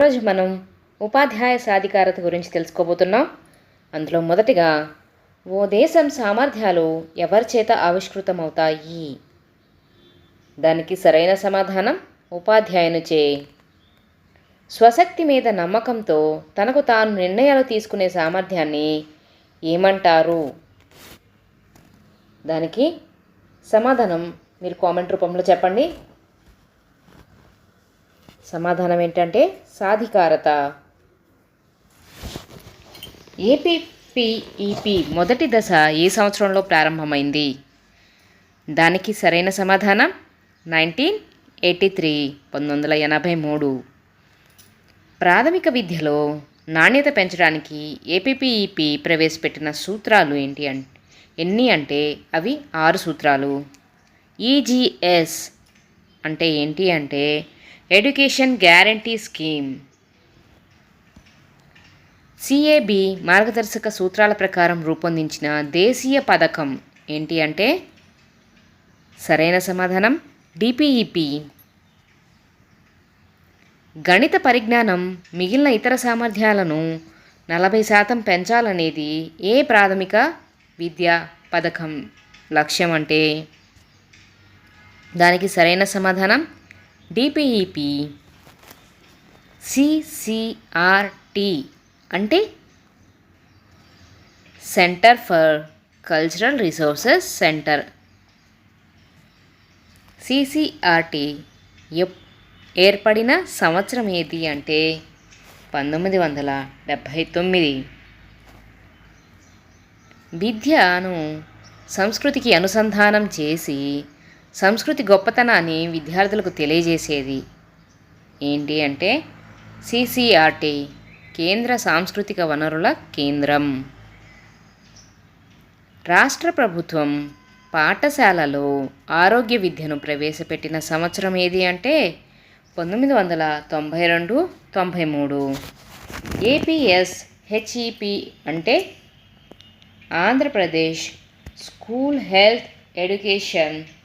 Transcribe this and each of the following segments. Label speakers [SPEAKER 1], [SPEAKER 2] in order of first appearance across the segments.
[SPEAKER 1] ఈరోజు మనం ఉపాధ్యాయ సాధికారత గురించి తెలుసుకోబోతున్నాం. అందులో మొదటిగా ఓ దేశం సామర్థ్యాలు ఎవరి చేత ఆవిష్కృతమవుతాయి? దానికి సరైన సమాధానం ఉపాధ్యాయునిచే. స్వశక్తి మీద నమ్మకంతో తనకు తాను నిర్ణయాలు తీసుకునే సామర్థ్యాన్ని ఏమంటారు? దానికి సమాధానం మీరు కామెంట్ రూపంలో చెప్పండి. సమాధానం ఏంటంటే సాధికారత. ఏపీపీఈపీ మొదటి దశ ఏ సంవత్సరంలో ప్రారంభమైంది? దానికి సరైన సమాధానం నైన్టీన్ ఎయిటీ త్రీ పంతొమ్మిది వందల ఎనభై మూడు. ప్రాథమిక విద్యలో నాణ్యత పెంచడానికి ఏపీపీఈపీ ప్రవేశపెట్టిన సూత్రాలు ఏంటి అం ఎన్ని అంటే అవి ఆరు సూత్రాలు. ఈజీఎస్ అంటే ఏంటి అంటే ఎడ్యుకేషన్ గ్యారంటీ స్కీమ్. సిఏబి మార్గదర్శక సూత్రాల ప్రకారం రూపొందించిన దేశీయ పథకం ఏంటి అంటే సరైన సమాధానం డిపిఈపి గణిత పరిజ్ఞానం మిగిలిన ఇతర సామర్థ్యాలను నలభై శాతం పెంచాలనేది ఏ ప్రాథమిక విద్యా పథకం లక్ష్యం అంటే? దానికి సరైన సమాధానం డిపిఈపి సిసిఆర్టి అంటే centre for cultural resources centre CCRT ఎప్ ఏర్పడిన సంవత్సరం ఏది అంటే పంతొమ్మిది వందల డెబ్భై తొమ్మిది. విద్యను సంస్కృతికి అనుసంధానం చేసి సంస్కృతి గొప్పతనాన్ని విద్యార్థులకు తెలియజేసేది ఏంటి అంటే సిసిఆర్టీ కేంద్ర సాంస్కృతిక వనరుల కేంద్రం. రాష్ట్ర ప్రభుత్వం పాఠశాలలో ఆరోగ్య విద్యను ప్రవేశపెట్టిన సంవత్సరం ఏది అంటే పంతొమ్మిది వందల తొంభై రెండు తొంభై మూడు. ఏపీఎస్ హెచ్ఈపి అంటే Andhra Pradesh school health education.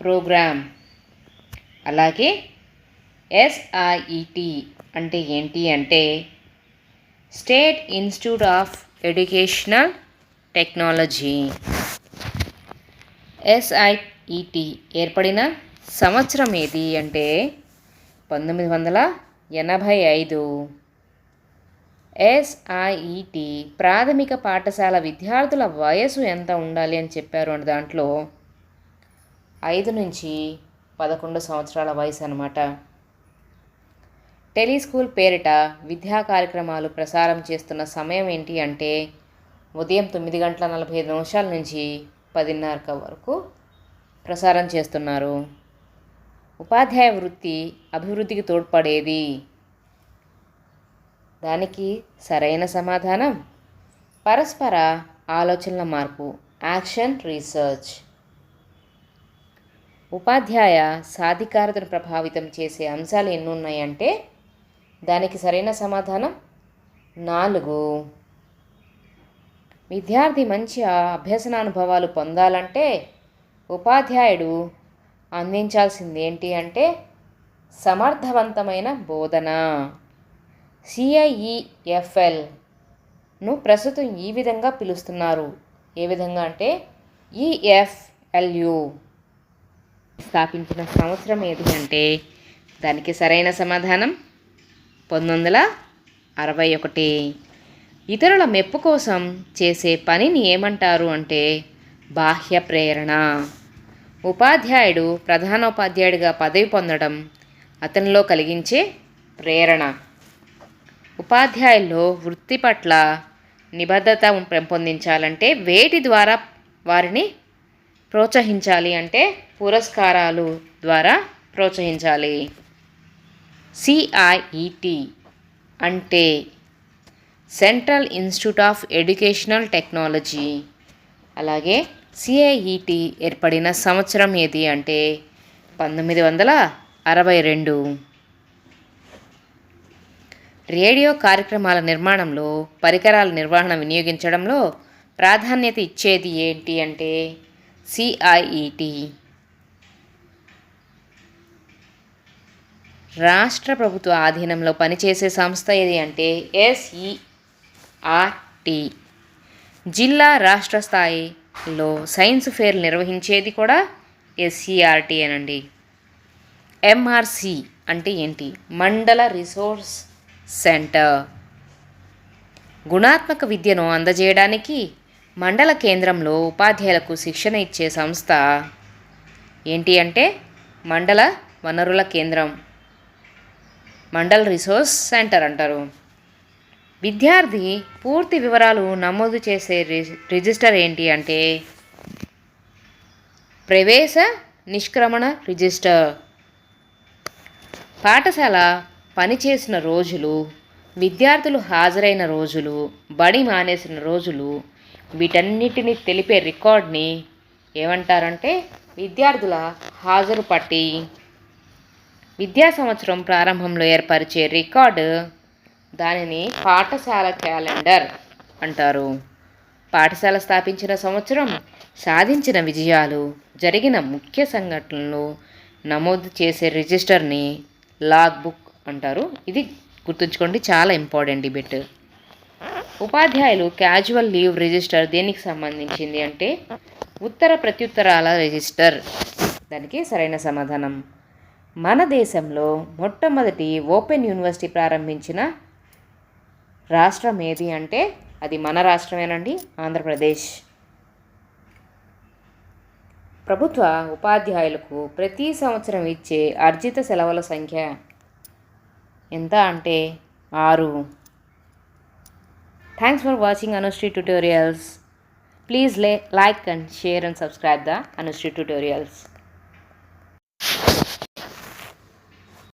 [SPEAKER 1] Programme. అలాగే ఎస్ఐఈటి అంటే ఏంటి అంటే state institute of educational technology SIET ఏర్పడిన సంవత్సరం ఏది అంటే పంతొమ్మిది వందల ఎనభై ఐదు. ఎస్ఐఈటి ప్రాథమిక పాఠశాల విద్యార్థుల వయసు ఎంత ఉండాలి అని చెప్పారు అంటే దాంట్లో ఐదు నుంచి పదకొండు సంవత్సరాల వయసు అనమాట టెలిస్కూల్ పేరిట విద్యా కార్యక్రమాలు ప్రసారం చేస్తున్న సమయం ఏంటి అంటే ఉదయం తొమ్మిది గంటల నలభై ఐదు నిమిషాల నుంచి పదిన్నర వరకు ప్రసారం చేస్తున్నారు. ఉపాధ్యాయ వృత్తి అభివృద్ధికి తోడ్పడేది? దానికి సరైన సమాధానం? పరస్పర ఆలోచనల మార్పు యాక్షన్ రీసెర్చ్. ఉపాధ్యాయ సాధికారతను ప్రభావితం చేసే అంశాలు ఎన్ని ఉన్నాయంటే దానికి సరైన సమాధానం నాలుగు. విద్యార్థి మంచి అభ్యసన అనుభవాలు పొందాలంటే ఉపాధ్యాయుడు అందించాల్సింది ఏంటి అంటే సమర్థవంతమైన బోధన. సిఐఈఎఫ్ఎల్ను ప్రస్తుతం ఈ విధంగా పిలుస్తున్నారు. ఏ విధంగా అంటే ఈఎఫ్ఎల్యు. స్థాపించిన సంవత్సరం ఏది అంటే దానికి సరైన సమాధానం పంతొమ్మిది వందల అరవై ఒకటి. ఇతరుల మెప్పు కోసం చేసే పనిని ఏమంటారు అంటే బాహ్య ప్రేరణ. ఉపాధ్యాయుడు ప్రధానోపాధ్యాయుడిగా పదవి పొందడం అతనిలో కలిగించే ప్రేరణ. ఉపాధ్యాయుల్లో వృత్తి పట్ల నిబద్ధత పెంపొందించాలంటే వేటి ద్వారా వారిని ప్రోత్సహించాలి అంటే పురస్కారాలు ద్వారా ప్రోత్సహించాలి. సిఐఈటి అంటే central institute of educational technology అలాగే సిఐఈటి ఏర్పడిన సంవత్సరం ఏది అంటే పంతొమ్మిది వందల అరవై రెండు. రేడియో కార్యక్రమాల నిర్మాణంలో పరికరాల నిర్వహణ వినియోగించడంలో ప్రాధాన్యత ఇచ్చేది ఏంటి అంటే సిఐఈటి రాష్ట్ర ప్రభుత్వ ఆధీనంలో పనిచేసే సంస్థ ఏది అంటే ఎస్ఈఆర్టి జిల్లా రాష్ట్ర స్థాయిలో సైన్స్ ఫేర్ నిర్వహించేది కూడా ఎస్ఈఆర్టీ అనండి. ఎంఆర్సి అంటే ఏంటి? మండల రిసోర్స్ సెంటర్. గుణాత్మక విద్యను అందజేయడానికి మండల కేంద్రంలో ఉపాధ్యాయులకు శిక్షణ ఇచ్చే సంస్థ ఏంటి అంటే మండల వనరుల కేంద్రం. మండల్ రిసోర్స్ సెంటర్ అంటారు. విద్యార్థి పూర్తి వివరాలు నమోదు చేసే రిజిస్టర్ ఏంటి అంటే ప్రవేశ నిష్క్రమణ రిజిస్టర్. పాఠశాల పనిచేసిన రోజులు విద్యార్థులు హాజరైన రోజులు బడి మానేసిన రోజులు వీటన్నిటిని తెలిపే రికార్డ్ని ఏమంటారంటే విద్యార్థుల హాజరు పట్టి విద్యా సంవత్సరం ప్రారంభంలో ఏర్పరిచే రికార్డు దానిని పాఠశాల క్యాలెండర్ అంటారు. పాఠశాల స్థాపించిన సంవత్సరం సాధించిన విజయాలు జరిగిన ముఖ్య సంఘటనలు నమోదు చేసే రిజిస్టర్ని లాగ్ బుక్ అంటారు. ఇది గుర్తుంచుకోండి చాలా ఇంపార్టెంట్ ఈ బిట్. ఉపాధ్యాయులు క్యాజువల్ లీవ్ రిజిస్టర్ దేనికి సంబంధించింది అంటే ఉత్తర ప్రత్యుత్తరాల రిజిస్టర్. దానికి సరైన సమాధానం. మన దేశంలో మొట్టమొదటి ఓపెన్ యూనివర్సిటీ ప్రారంభించిన రాష్ట్రం ఏది అంటే అది మన రాష్ట్రమేనండి ఆంధ్రప్రదేశ్. ప్రభుత్వ ఉపాధ్యాయులకు ప్రతి సంవత్సరం ఇచ్చే అర్జిత సెలవుల సంఖ్య ఎంత అంటే ఆరు. Thanks for watching Anushree Tutorials. Please like and share and subscribe the Anushree Tutorials.